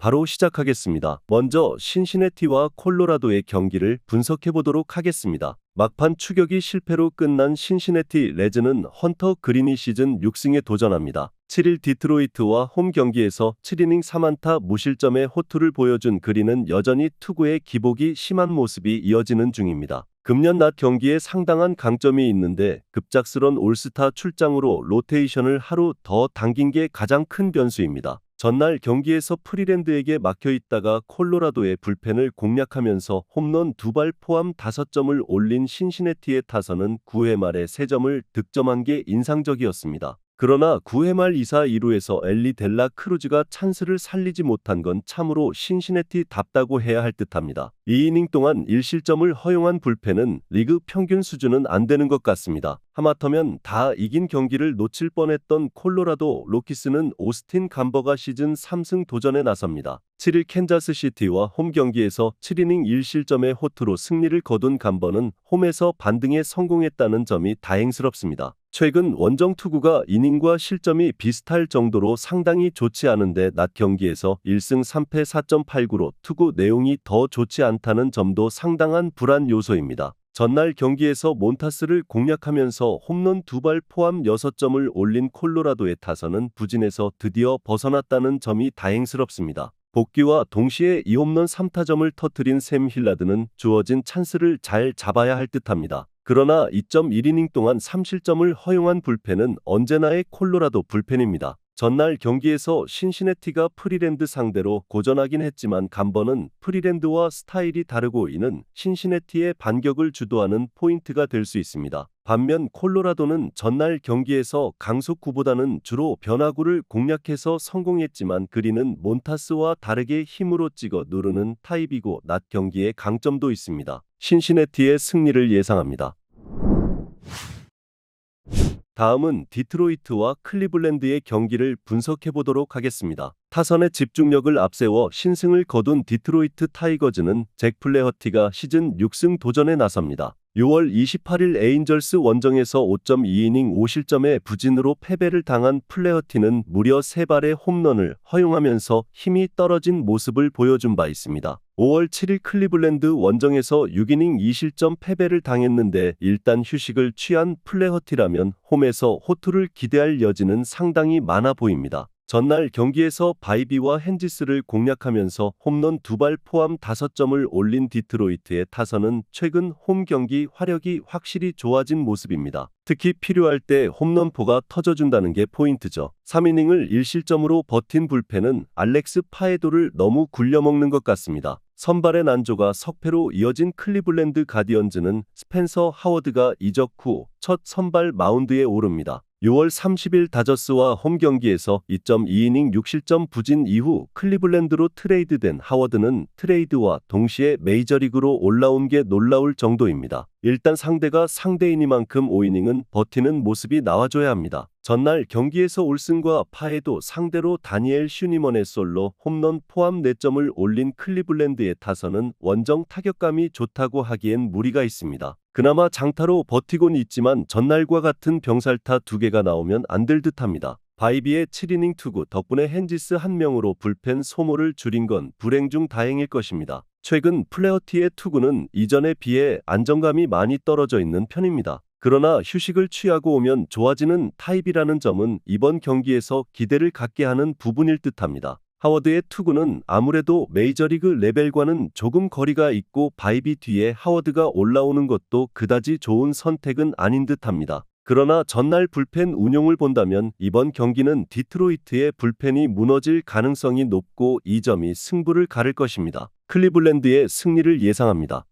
바로 시작하겠습니다. 먼저 신시내티와 콜로라도의 경기를 분석해 보도록 하겠습니다. 막판 추격이 실패로 끝난 신시내티 레즈는 헌터 그린이 시즌 6승에 도전합니다. 7일 디트로이트와 홈 경기에서 7이닝 3안타 무실점의 호투를 보여준 그린은 여전히 투구의 기복이 심한 모습이 이어지는 중입니다. 금년 낮 경기에 상당한 강점이 있는데 급작스런 올스타 출장으로 로테이션을 하루 더 당긴 게 가장 큰 변수입니다. 전날 경기에서 프리랜드에게 막혀 있다가 콜로라도의 불펜을 공략하면서 홈런 두 발 포함 5점을 올린 신시내티의 타선은 9회 말에 3점을 득점한 게 인상적이었습니다. 그러나 9회 말 2사 2루에서 엘리 델라 크루즈가 찬스를 살리지 못한 건 참으로 신시내티 답다고 해야 할 듯합니다. 2이닝 동안 1실점을 허용한 불펜은 리그 평균 수준은 안 되는 것 같습니다. 하마터면 다 이긴 경기를 놓칠 뻔했던 콜로라도 로키스는 오스틴 감버가 시즌 3승 도전에 나섭니다. 7일 캔자스 시티와 홈 경기에서 7이닝 1실점의 호투로 승리를 거둔 감버는 홈에서 반등에 성공했다는 점이 다행스럽습니다. 최근 원정 투구가 이닝과 실점이 비슷할 정도로 상당히 좋지 않은데 낮 경기에서 1승 3패 4.89로 투구 내용이 더 좋지 않다는 점도 상당한 불안 요소입니다. 전날 경기에서 몬타스를 공략하면서 홈런 두 발 포함 6점을 올린 콜로라도의 타선은 부진에서 드디어 벗어났다는 점이 다행스럽습니다. 복귀와 동시에 2홈런 3타점을 터트린 샘 힐라드는 주어진 찬스를 잘 잡아야 할 듯합니다. 그러나 2.1이닝 동안 3실점을 허용한 불펜은 언제나의 콜로라도 불펜입니다. 전날 경기에서 신시내티가 프리랜드 상대로 고전하긴 했지만 감버는 프리랜드와 스타일이 다르고 이는 신시내티의 반격을 주도하는 포인트가 될 수 있습니다. 반면 콜로라도는 전날 경기에서 강속구보다는 주로 변화구를 공략해서 성공했지만 그리는 몬타스와 다르게 힘으로 찍어 누르는 타입이고 낮 경기에 강점도 있습니다. 신시내티의 승리를 예상합니다. 다음은 디트로이트와 클리블랜드의 경기를 분석해 보도록 하겠습니다. 타선의 집중력을 앞세워 신승을 거둔 디트로이트 타이거즈는 잭 플레허티가 시즌 6승 도전에 나섭니다. 6월 28일 에인절스 원정에서 5.2이닝 5실점의 부진으로 패배를 당한 플레어티는 무려 3발의 홈런을 허용하면서 힘이 떨어진 모습을 보여준 바 있습니다. 5월 7일 클리블랜드 원정에서 6이닝 2실점 패배를 당했는데 일단 휴식을 취한 플레허티라면 홈에서 호투를 기대할 여지는 상당히 많아 보입니다. 전날 경기에서 바이비와 헨지스를 공략하면서 홈런 두 발 포함 5점을 올린 디트로이트의 타선은 최근 홈 경기 화력이 확실히 좋아진 모습입니다. 특히 필요할 때 홈런포가 터져준다는 게 포인트죠. 3이닝을 1실점으로 버틴 불펜은 알렉스 파에도를 너무 굴려먹는 것 같습니다. 선발의 난조가 석패로 이어진 클리블랜드 가디언즈는 스펜서 하워드가 이적 후 첫 선발 마운드에 오릅니다. 6월 30일 다저스와 홈 경기에서 2.2이닝 6실점 부진 이후 클리블랜드로 트레이드된 하워드는 트레이드와 동시에 메이저리그로 올라온 게 놀라울 정도입니다. 일단 상대가 상대이니만큼 5이닝은 버티는 모습이 나와줘야 합니다. 전날 경기에서 올슨과 파에도 상대로 다니엘 슈니먼의 솔로 홈런 포함 4점을 올린 클리블랜드의 타선은 원정 타격감이 좋다고 하기엔 무리가 있습니다. 그나마 장타로 버티곤 있지만 전날과 같은 병살타 두 개가 나오면 안 될 듯합니다. 바이비의 7이닝 투구 덕분에 헨지스 한 명으로 불펜 소모를 줄인 건 불행 중 다행일 것입니다. 최근 플레어티의 투구는 이전에 비해 안정감이 많이 떨어져 있는 편입니다. 그러나 휴식을 취하고 오면 좋아지는 타입이라는 점은 이번 경기에서 기대를 갖게 하는 부분일 듯합니다. 하워드의 투구는 아무래도 메이저리그 레벨과는 조금 거리가 있고 바이비 뒤에 하워드가 올라오는 것도 그다지 좋은 선택은 아닌 듯합니다. 그러나 전날 불펜 운용을 본다면 이번 경기는 디트로이트의 불펜이 무너질 가능성이 높고 이 점이 승부를 가를 것입니다. 클리블랜드의 승리를 예상합니다.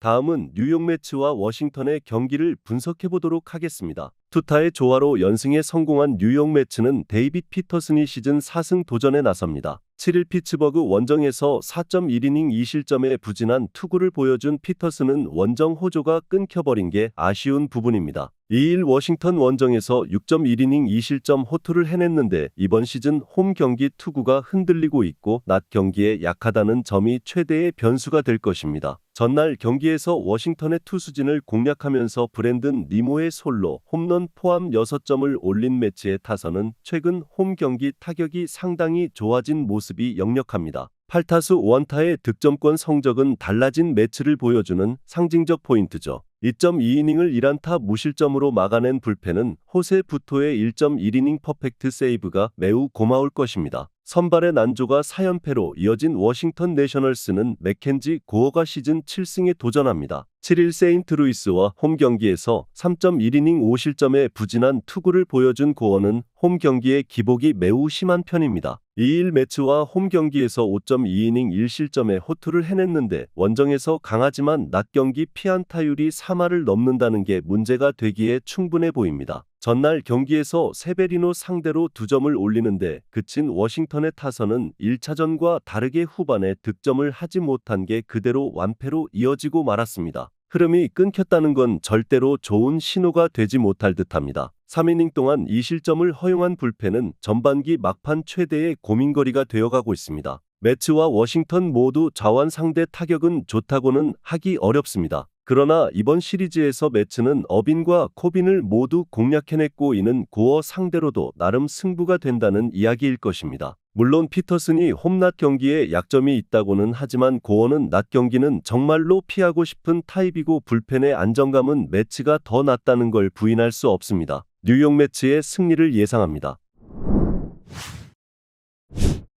다음은 뉴욕 매츠와 워싱턴의 경기를 분석해 보도록 하겠습니다. 투타의 조화로 연승에 성공한 뉴욕 매츠는 데이빗 피터슨이 시즌 4승 도전에 나섭니다. 7일 피츠버그 원정에서 4.1이닝 2실점에 부진한 투구를 보여준 피터슨은 원정 호조가 끊겨버린 게 아쉬운 부분입니다. 2일 워싱턴 원정에서 6.1이닝 2실점 호투를 해냈는데 이번 시즌 홈 경기 투구가 흔들리고 있고 낮 경기에 약하다는 점이 최대의 변수가 될 것입니다. 전날 경기에서 워싱턴의 투수진을 공략하면서 브랜든 니모의 솔로 홈런 포함 6점을 올린 매치의 타선은 최근 홈 경기 타격이 상당히 좋아진 모습이 역력합니다. 8타수 1타의 득점권 성적은 달라진 매치를 보여주는 상징적 포인트죠. 2.2이닝을 1안타 무실점으로 막아낸 불펜은 호세 부토의 1.1이닝 퍼펙트 세이브가 매우 고마울 것입니다. 선발의 난조가 4연패로 이어진 워싱턴 내셔널스는 맥켄지 고어가 시즌 7승에 도전합니다. 7일 세인트 루이스와 홈 경기에서 3.1이닝 5실점의 부진한 투구를 보여준 고어는 홈 경기의 기복이 매우 심한 편입니다. 2일 매치와 홈 경기에서 5.2이닝 1실점의 호투를 해냈는데 원정에서 강하지만 낮 경기 피안타율이 3할을 넘는다는 게 문제가 되기에 충분해 보입니다. 전날 경기에서 세베리노 상대로 두 점을 올리는데 그친 워싱턴의 타선은 1차전과 다르게 후반에 득점을 하지 못한 게 그대로 완패로 이어지고 말았습니다. 흐름이 끊겼다는 건 절대로 좋은 신호가 되지 못할 듯합니다. 3이닝 동안 2실점을 허용한 불펜은 전반기 막판 최대의 고민거리가 되어가고 있습니다. 매츠와 워싱턴 모두 자완 상대 타격은 좋다고는 하기 어렵습니다. 그러나 이번 시리즈에서 매츠는 어빈과 코빈을 모두 공략해냈고 이는 고어 상대로도 나름 승부가 된다는 이야기일 것입니다. 물론 피터슨이 홈낮 경기에 약점이 있다고는 하지만 고어는 낮 경기는 정말로 피하고 싶은 타입이고 불펜의 안정감은 매치가 더 낫다는 걸 부인할 수 없습니다. 뉴욕 매치의 승리를 예상합니다.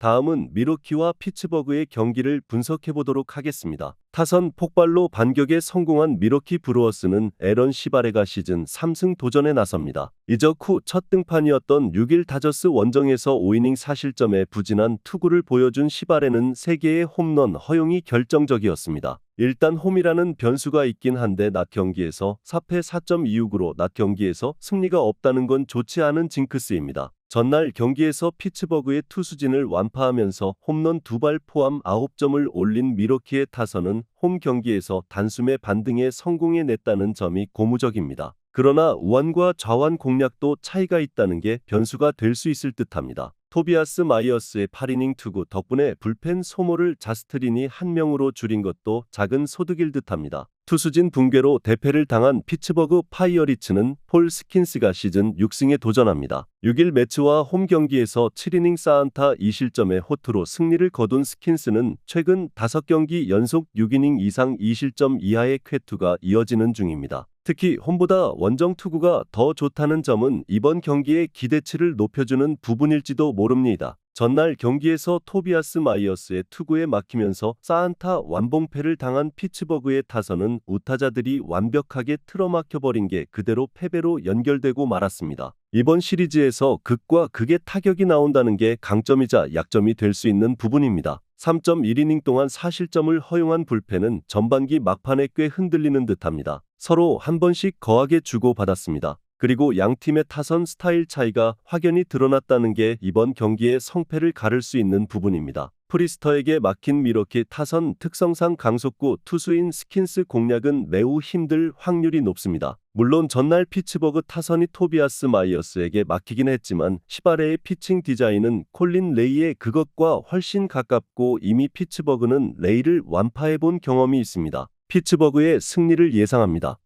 다음은 미러키와 피츠버그의 경기를 분석해 보도록 하겠습니다. 타선 폭발로 반격에 성공한 미러키 브루어스는 에런 시바레가 시즌 3승 도전에 나섭니다. 이적 후 첫 등판이었던 6일 다저스 원정에서 5이닝 4실점의 부진한 투구를 보여준 시바레는 3개의 홈런 허용이 결정적이었습니다. 일단 홈이라는 변수가 있긴 한데 낮 경기에서 4패 4.26으로 낮 경기에서 승리가 없다는 건 좋지 않은 징크스입니다. 전날 경기에서 피츠버그의 투수진을 완파하면서 홈런 두 발 포함 9점을 올린 미러키의 타선은 홈 경기에서 단숨에 반등에 성공해냈다는 점이 고무적입니다. 그러나 우완과 좌완 공략도 차이가 있다는 게 변수가 될 수 있을 듯합니다. 토비아스 마이어스의 8이닝 투구 덕분에 불펜 소모를 자스트린이 한 명으로 줄인 것도 작은 소득일 듯합니다. 투수진 붕괴로 대패를 당한 피츠버그 파이어리츠는 폴 스킨스가 시즌 6승에 도전합니다. 6일 매치와 홈 경기에서 7이닝 사안타 2실점의 호투로 승리를 거둔 스킨스는 최근 5경기 연속 6이닝 이상 2실점 이하의 쾌투가 이어지는 중입니다. 특히 홈보다 원정 투구가 더 좋다는 점은 이번 경기의 기대치를 높여주는 부분일지도 모릅니다. 전날 경기에서 토비아스 마이어스의 투구에 막히면서 사안타 완봉패를 당한 피츠버그의 타선은 우타자들이 완벽하게 틀어막혀버린 게 그대로 패배로 연결되고 말았습니다. 이번 시리즈에서 극과 극의 타격이 나온다는 게 강점이자 약점이 될 수 있는 부분입니다. 3.1이닝 동안 4실점을 허용한 불펜은 전반기 막판에 꽤 흔들리는 듯합니다. 서로 한 번씩 거하게 주고받았습니다. 그리고 양 팀의 타선 스타일 차이가 확연히 드러났다는 게 이번 경기의 성패를 가를 수 있는 부분입니다. 프리스터에게 막힌 미러키 타선 특성상 강속구 투수인 스킨스 공략은 매우 힘들 확률이 높습니다. 물론 전날 피츠버그 타선이 토비아스 마이어스에게 막히긴 했지만 시바레의 피칭 디자인은 콜린 레이의 그것과 훨씬 가깝고 이미 피츠버그는 레이를 완파해 본 경험이 있습니다. 피츠버그의 승리를 예상합니다.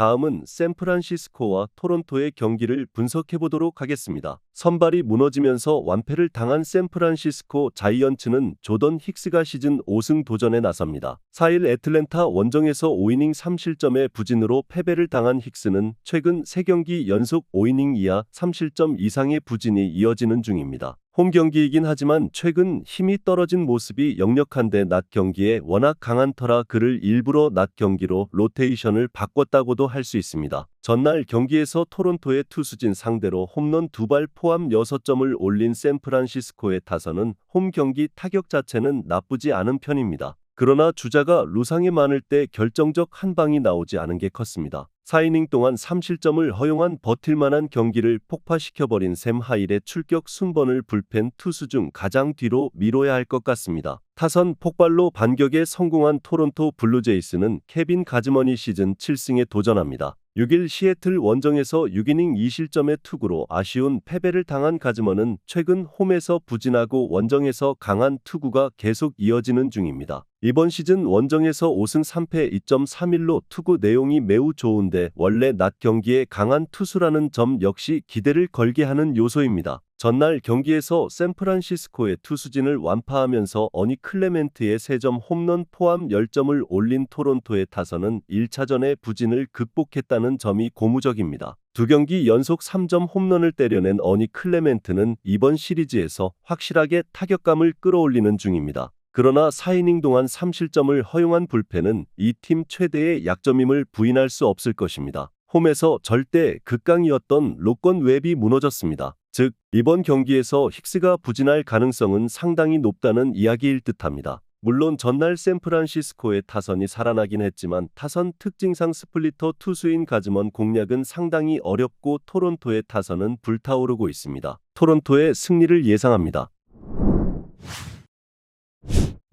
다음은 샌프란시스코와 토론토의 경기를 분석해 보도록 하겠습니다. 선발이 무너지면서 완패를 당한 샌프란시스코 자이언츠는 조던 힉스가 시즌 5승 도전에 나섭니다. 4일 애틀랜타 원정에서 5이닝 3실점의 부진으로 패배를 당한 힉스는 최근 3경기 연속 5이닝 이하 3실점 이상의 부진이 이어지는 중입니다. 홈 경기이긴 하지만 최근 힘이 떨어진 모습이 역력한데 낮 경기에 워낙 강한 터라 그를 일부러 낮 경기로 로테이션을 바꿨다고도 할 수 있습니다. 전날 경기에서 토론토의 투수진 상대로 홈런 두 발 포함 6점을 올린 샌프란시스코의 타선은 홈 경기 타격 자체는 나쁘지 않은 편입니다. 그러나 주자가 루상에 많을 때 결정적 한 방이 나오지 않은 게 컸습니다. 4이닝 동안 3실점을 허용한 버틸만한 경기를 폭파시켜버린 샘 하일의 출격 순번을 불펜 투수 중 가장 뒤로 미뤄야 할 것 같습니다. 타선 폭발로 반격에 성공한 토론토 블루제이스는 케빈 가즈머니 시즌 7승에 도전합니다. 6일 시애틀 원정에서 6이닝 2실점의 투구로 아쉬운 패배를 당한 가즈먼은 최근 홈에서 부진하고 원정에서 강한 투구가 계속 이어지는 중입니다. 이번 시즌 원정에서 5승 3패 2.31로 투구 내용이 매우 좋은데 원래 낮 경기에 강한 투수라는 점 역시 기대를 걸게 하는 요소입니다. 전날 경기에서 샌프란시스코의 투수진을 완파하면서 어니 클레멘트의 3점 홈런 포함 10점을 올린 토론토의 타선은 1차전의 부진을 극복했다는 점이 고무적입니다. 두 경기 연속 3점 홈런을 때려낸 어니 클레멘트는 이번 시리즈에서 확실하게 타격감을 끌어올리는 중입니다. 그러나 4이닝 동안 3실점을 허용한 불펜은 이 팀 최대의 약점임을 부인할 수 없을 것입니다. 홈에서 절대 극강이었던 로건 웹이 무너졌습니다. 즉, 이번 경기에서 힉스가 부진할 가능성은 상당히 높다는 이야기일 듯합니다. 물론 전날 샌프란시스코의 타선이 살아나긴 했지만 타선 특징상 스플리터 투수인 가즈먼 공략은 상당히 어렵고 토론토의 타선은 불타오르고 있습니다. 토론토의 승리를 예상합니다.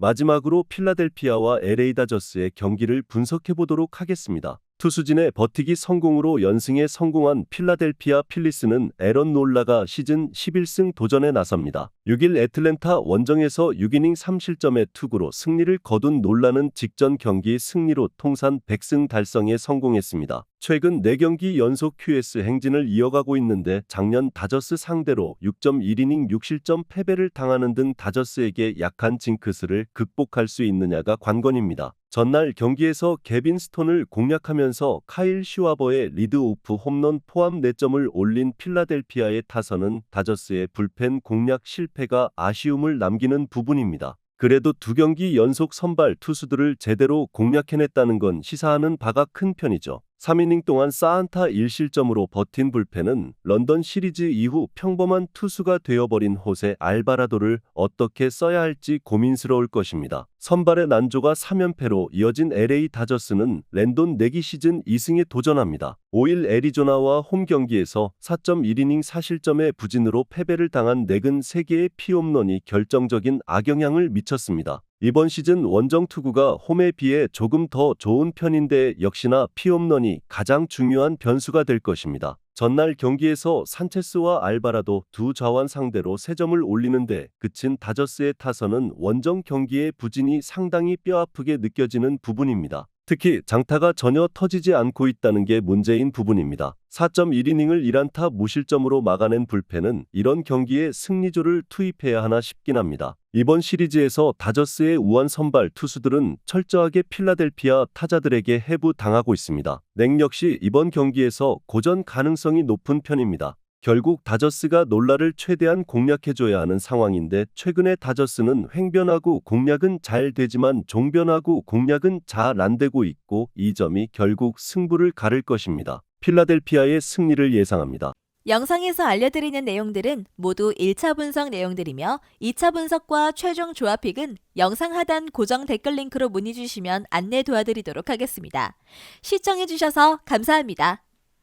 마지막으로 필라델피아와 LA 다저스의 경기를 분석해 보도록 하겠습니다. 투수진의 버티기 성공으로 연승에 성공한 필라델피아 필리스는 에런 놀라가 시즌 11승 도전에 나섭니다. 6일 애틀랜타 원정에서 6이닝 3실점의 투구로 승리를 거둔 놀라는 직전 경기 승리로 통산 100승 달성에 성공했습니다. 최근 4경기 연속 QS 행진을 이어가고 있는데 작년 다저스 상대로 6.1이닝 6실점 패배를 당하는 등 다저스에게 약한 징크스를 극복할 수 있느냐가 관건입니다. 전날 경기에서 개빈 스톤을 공략하면서 카일 슈와버의 리드오프 홈런 포함 4점을 올린 필라델피아의 타선은 다저스의 불펜 공략 실패가 아쉬움을 남기는 부분입니다. 그래도 두 경기 연속 선발 투수들을 제대로 공략해냈다는 건 시사하는 바가 큰 편이죠. 3이닝 동안 사안타 1실점으로 버틴 불펜은 런던 시리즈 이후 평범한 투수가 되어버린 호세 알바라도를 어떻게 써야 할지 고민스러울 것입니다. 선발의 난조가 3연패로 이어진 LA 다저스는 랜돈 내기 시즌 2승에 도전합니다. 5일 애리조나와 홈 경기에서 4.1이닝 4실점의 부진으로 패배를 당한 내근 3개의 피홈런이 결정적인 악영향을 미쳤습니다. 이번 시즌 원정 투구가 홈에 비해 조금 더 좋은 편인데 역시나 피홈런이 가장 중요한 변수가 될 것입니다. 전날 경기에서 산체스와 알바라도 두 좌완 상대로 3점을 올리는데 그친 다저스의 타선은 원정 경기의 부진이 상당히 뼈아프게 느껴지는 부분입니다. 특히 장타가 전혀 터지지 않고 있다는 게 문제인 부분입니다. 4.1이닝을 1안타 무실점으로 막아낸 불펜은 이런 경기에 승리조를 투입해야 하나 싶긴 합니다. 이번 시리즈에서 다저스의 우한 선발 투수들은 철저하게 필라델피아 타자들에게 해부당하고 있습니다. 냉 역시 이번 경기에서 고전 가능성이 높은 편입니다. 결국 다저스가 놀라를 최대한 공략해줘야 하는 상황인데 최근에 다저스는 횡변하고 공략은 잘 되지만 종변하고 공략은 잘 안 되고 있고 이 점이 결국 승부를 가를 것입니다. 필라델피아의 승리를 예상합니다. 영상에서 알려드리는 내용들은 모두 1차 분석 내용들이며 2차 분석과 최종 조합픽은 영상 하단 고정 댓글 링크로 문의 주시면 안내 도와드리도록 하겠습니다. 시청해주셔서 감사합니다.